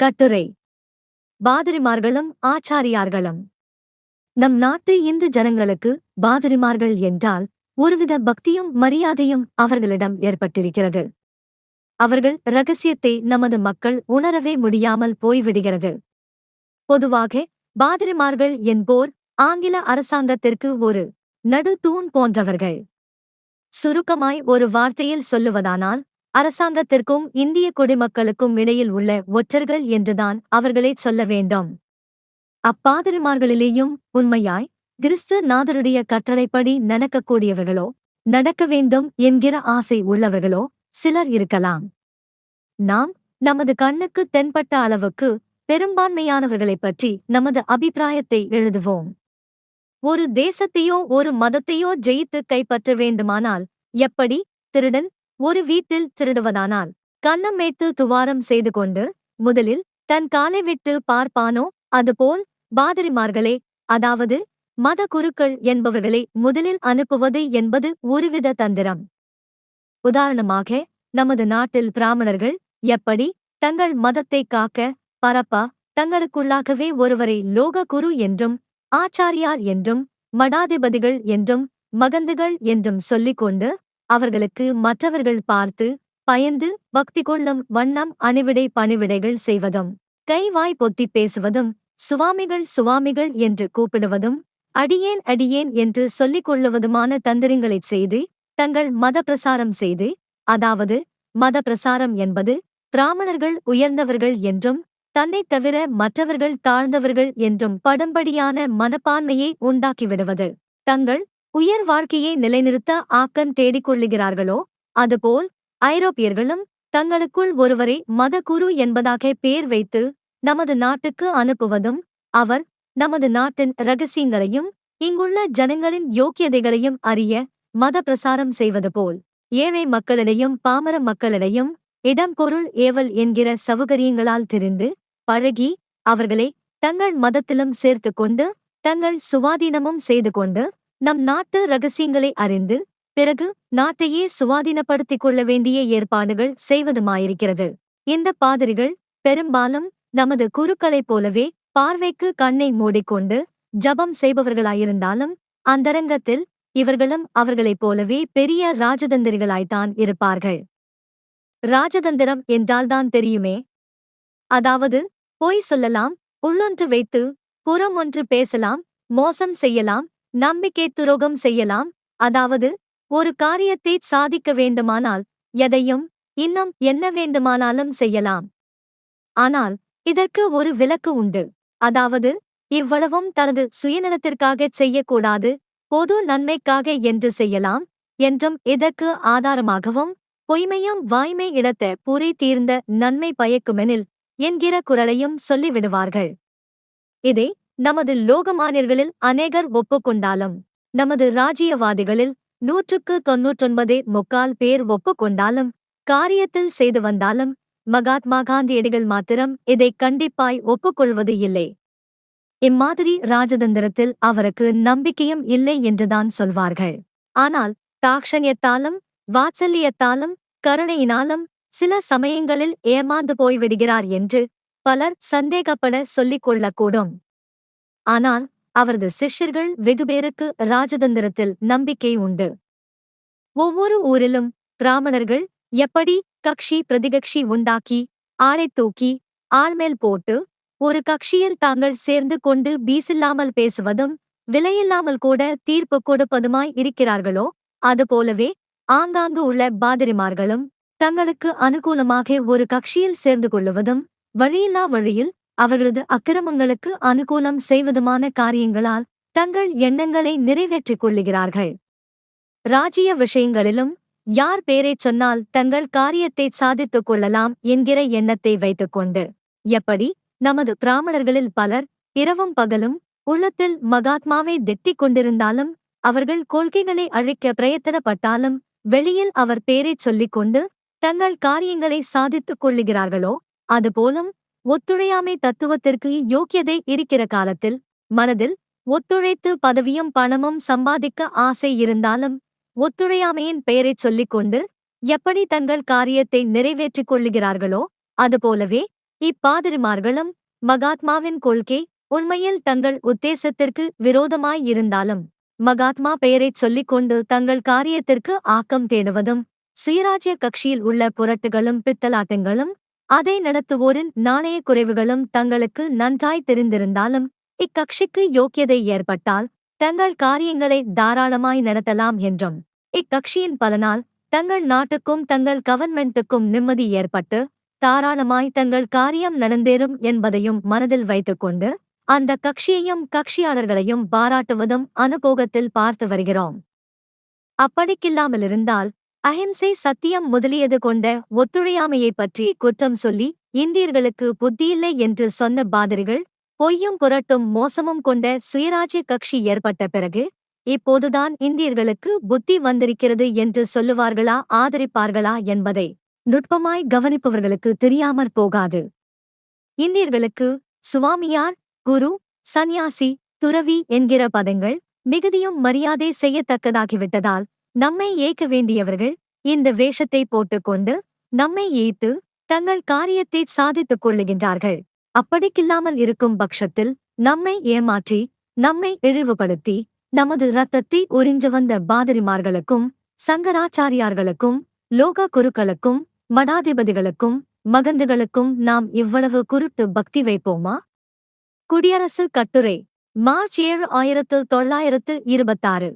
கட்டுரை. பாதிரிமார்களும் ஆச்சாரியார்களும். நம் நாட்டு இந்து ஜனங்களுக்கு பாதிரிமார்கள் என்றால் ஒருவித பக்தியும் மரியாதையும் அவர்களிடம் ஏற்பட்டிருக்கிறது. அவர்கள் ரகசியத்தை நமது மக்கள் உணரவே முடியாமல் போய்விடுகிறது. பொதுவாக பாதிரிமார்கள் என்போர் ஆங்கில அரசாங்கத்திற்கு ஒரு நடு தூண் போன்றவர்கள். சுருக்கமாய் ஒரு வார்த்தையில் சொல்லுவதானால் அரசாங்கத்திற்கும் இந்திய குடிமக்களுக்கும் இடையில் உள்ள ஒற்றர்கள் என்றுதான் அவர்களை சொல்ல வேண்டும். அப்பாதிரிமார்களிலேயும் உண்மையாய் கிறிஸ்து நாதருடைய கட்டளைப்படி நடக்கக்கூடியவர்களோ நடக்க வேண்டும் என்கிற ஆசை உள்ளவர்களோ சிலர் இருக்கலாம். நாம் நமது கண்ணுக்கு தென்பட்ட அளவுக்கு பெரும்பான்மையானவர்களைப் பற்றி நமது அபிப்பிராயத்தை எழுதுவோம். ஒரு தேசத்தையோ ஒரு மதத்தையோ ஜெயித்து கைப்பற்ற வேண்டுமானால் எப்படி திருடன் ஒரு வீட்டில் திருடுவதானால் கன்னம் துவாரம் செய்து கொண்டு முதலில் தன் காலை விட்டு பார்ப்பானோ அதுபோல் பாதிரிமார்களே அதாவது மத குருக்கள் என்பவர்களை முதலில் அனுப்புவது என்பது ஒருவித தந்திரம். உதாரணமாக நமது நாட்டில் பிராமணர்கள் எப்படி தங்கள் மதத்தை காக்க பரப்ப தங்களுக்குள்ளாகவே ஒருவரை லோக குரு என்றும் ஆச்சாரியார் என்றும் மடாதிபதிகள் என்றும் மகந்துகள் என்றும் சொல்லிக் கொண்டு அவர்களுக்கு மற்றவர்கள் பார்த்து பயந்து பக்தி கொள்ளும் வண்ணம் அணிவிடை பணிவிடைகள் செய்வதும் கைவாய் பொத்திப் பேசுவதும் சுவாமிகள் சுவாமிகள் என்று கூப்பிடுவதும் அடியேன் அடியேன் என்று சொல்லிக் கொள்ளுவதுமான தந்திரங்களைச் செய்து தங்கள் மத பிரசாரம் செய்து அதாவது மத பிரசாரம் என்பது பிராமணர்கள் உயர்ந்தவர்கள் என்றும் தன்னைத் தவிர மற்றவர்கள் தாழ்ந்தவர்கள் என்றும் படம்படியான மனப்பான்மையை உண்டாக்கிவிடுவது. தங்கள் உயர் வாழ்க்கையை நிலைநிறுத்த ஆக்கன் தேடிக்கொள்ளுகிறார்களோ? அதுபோல் ஐரோப்பியர்களும் தங்களுக்குள் ஒருவரை மதகுரு என்பதாக பேர் வைத்து நமது நாட்டுக்கு அனுப்புவதும் அவர் நமது நாட்டின் ரகசியங்களையும் இங்குள்ள ஜனங்களின் யோக்கியதைகளையும் அறிய மத பிரசாரம் செய்வது போல் ஏழை மக்களிடையும் பாமர மக்களிடையும் இடம் பொருள் ஏவல் என்கிற சவுகரியங்களால் திரிந்து பழகி அவர்களை தங்கள் மதத்திலும் சேர்த்து கொண்டு தங்கள் சுவாதீனமும் செய்து கொண்டு நம் நாட்டு ரகசியங்களை அறிந்து பிறகு நாட்டையே சுவாதீனப்படுத்திக் கொள்ள வேண்டிய ஏற்பாடுகள் செய்வதுமாயிருக்கிறது. இந்த பாதிரிகள் பெரும்பாலும் நமது குருக்களைப் போலவே பார்வைக்கு கண்ணை மூடிக்கொண்டு ஜபம் செய்பவர்களாயிருந்தாலும் அந்தரங்கத்தில் இவர்களும் அவர்களைப் போலவே பெரிய ராஜதந்திரிகளாய்த்தான் இருப்பார்கள். ராஜதந்திரம் என்றால்தான் தெரியுமே? அதாவது பொய் சொல்லலாம் உள்ளொன்று வைத்து புறம் ஒன்று பேசலாம் மோசம் செய்யலாம் நம்பிக்கை துரோகம் செய்யலாம். அதாவது ஒரு காரியத்தை சாதிக்க வேண்டுமானால் எதையும் இன்னும் என்ன வேண்டுமானாலும் செய்யலாம். ஆனால் இதற்கு ஒரு விலக்கு உண்டு. அதாவது இவ்வளவும் தனது சுயநலத்திற்காகச் செய்யக்கூடாது பொது நன்மைக்காக என்று செய்யலாம் என்றும் இதற்கு ஆதாரமாகவும் பொய்மையும் வாய்மை இடத்த புரி தீர்ந்த நன்மை பயக்குமெனில் என்கிற குரலையும் சொல்லிவிடுவார்கள். இதை நமது லோகமானியர்களில் அநேகர் ஒப்புக்கொண்டாலும் நமது ராஜ்யவாதிகளில் நூற்றுக்கு தொன்னூற்றொன்பதே முக்கால் பேர் ஒப்புக்கொண்டாலும் காரியத்தில் செய்து வந்தாலும் மகாத்மா காந்தியடிகள் மாத்திரம் இதை கண்டிப்பாய் ஒப்புக்கொள்வது இல்லை. இம்மாதிரி ராஜதந்திரத்தில் அவருக்கு நம்பிக்கையும் இல்லை என்றுதான் சொல்வார்கள். ஆனால் தாக்ஷண்யத்தாலும் வாத்சல்யத்தாலும் கருணையினாலும் சில சமயங்களில் ஏமாந்து போய்விடுகிறார் என்று பலர் சந்தேகப்பட சொல்லிக் கொள்ளக்கூடும். ஆனால் அவரது சிஷ்யர்கள் வெகுபேருக்கு ராஜதந்திரத்தில் நம்பிக்கை உண்டு. ஒவ்வொரு ஊரிலும் பிராமணர்கள் எப்படி கக்ஷி பிரதிகக்ஷி உண்டாக்கி ஆளை தூக்கி ஆள்மேல் போட்டு ஒரு கக்ஷியில் தாங்கள் சேர்ந்து கொண்டு பீசில்லாமல் பேசுவதும் விலையில்லாமல் கூட தீர்ப்பு கொடுப்பதுமாய் இருக்கிறார்களோ அதுபோலவே ஆங்காங்கு உள்ள பாதிரிமார்களும் தங்களுக்கு அனுகூலமாக ஒரு கட்சியில் சேர்ந்து கொள்ளுவதும் வழியில்லா வழியில் அவர்களது அக்கிரமங்களுக்கு அனுகூலம் செய்வதுமான காரியங்களால் தங்கள் எண்ணங்களை நிறைவேற்றிக் கொள்ளுகிறார்கள். ராஜ்ய விஷயங்களிலும் யார் பேரைச் சொன்னால் தங்கள் காரியத்தை சாதித்துக் கொள்ளலாம் என்கிற எண்ணத்தை வைத்துக்கொண்டு எப்படி? நமது பிராமணர்களில் பலர் இரவும் பகலும் உள்ளத்தில் மகாத்மாவை திட்டிக் கொண்டிருந்தாலும் அவர்கள் கொள்கைகளை அழிக்க பிரயத்தனப்பட்டாலும் வெளியில் அவர் பேரைச் சொல்லிக் கொண்டு தங்கள் காரியங்களை சாதித்துக் கொள்ளுகிறார்களோ அதுபோலும் ஒத்துழையாமை தத்துவத்திற்கு யோக்கியதை இருக்கிற காலத்தில் மனதில் ஒத்துழைத்து பதவியும் பணமும் சம்பாதிக்க ஆசை இருந்தாலும் ஒத்துழையாமையின் பெயரைச் சொல்லிக் கொண்டு எப்படி தங்கள் காரியத்தை நிறைவேற்றிக் கொள்ளுகிறார்களோ அதுபோலவே இப்பாதிரிமார்களும் மகாத்மாவின் கொள்கை உண்மையில் தங்கள் உத்தேசத்திற்கு விரோதமாயிருந்தாலும் மகாத்மா பெயரைச் சொல்லிக் கொண்டு தங்கள் காரியத்திற்கு ஆக்கம் தேடுவதும் சுயராஜ்ய கட்சியில் உள்ள புரட்டுகளும் பித்தலாட்டங்களும் அதை நடத்துவோரின் நாணய குறைவுகளும் தங்களுக்கு நன்றாய் தெரிந்திருந்தாலும் இக்கட்சிக்கு யோக்கியதை ஏற்பட்டால் தங்கள் காரியங்களை தாராளமாய் நடத்தலாம் என்றும் இக்கட்சியின் பலனால் தங்கள் நாட்டுக்கும் தங்கள் கவர்மெண்ட்டுக்கும் நிம்மதி ஏற்பட்டு தாராளமாய் தங்கள் காரியம் நடந்தேறும் என்பதையும் மனதில் வைத்துக்கொண்டு அந்த கட்சியையும் கட்சியாளர்களையும் பாராட்டுவதும் அனுபோகத்தில் பார்த்து வருகிறோம். அப்படிக்கில்லாமலிருந்தால் அஹிம்சை சத்தியம் முதலியது கொண்ட ஒத்துழையாமையைப் பற்றி குற்றம் சொல்லி இந்தியர்களுக்கு புத்தியில்லை என்று சொன்ன பாதிரிகள் பொய்யும் புரட்டும் மோசமும் கொண்ட சுயராஜ்ய கட்சி ஏற்பட்ட பிறகு இப்போதுதான் இந்தியர்களுக்கு புத்தி வந்திருக்கிறது என்று சொல்லுவார்களா ஆதரிப்பார்களா என்பதை நுட்பமாய் கவனிப்பவர்களுக்கு தெரியாமற் போகாது. இந்தியர்களுக்கு சுவாமியார் குரு சந்நியாசி துறவி என்கிற பதங்கள் மிகுதியும் மரியாதை செய்யத்தக்கதாகிவிட்டதால் நம்மை ஏய்க்க வேண்டியவர்கள் இந்த வேஷத்தை போட்டுக்கொண்டு நம்மை ஏய்த்து தங்கள் காரியத்தை சாதித்துக் கொள்ளுகின்றார்கள். அப்படிக்கில்லாமல் இருக்கும் பட்சத்தில் நம்மை ஏமாற்றி நம்மை இழிவுபடுத்தி நமது இரத்தத்தை உறிஞ்சு வந்த பாதிரிமார்களுக்கும் சங்கராச்சாரியார்களுக்கும் லோக குருக்களுக்கும் மடாதிபதிகளுக்கும் மகந்துகளுக்கும் நாம் இவ்வளவு குருட்டு பக்தி வைப்போமா? குடியரசு கட்டுரை மார்ச் ஏழு ஆயிரத்து தொள்ளாயிரத்து இருபத்தாறு.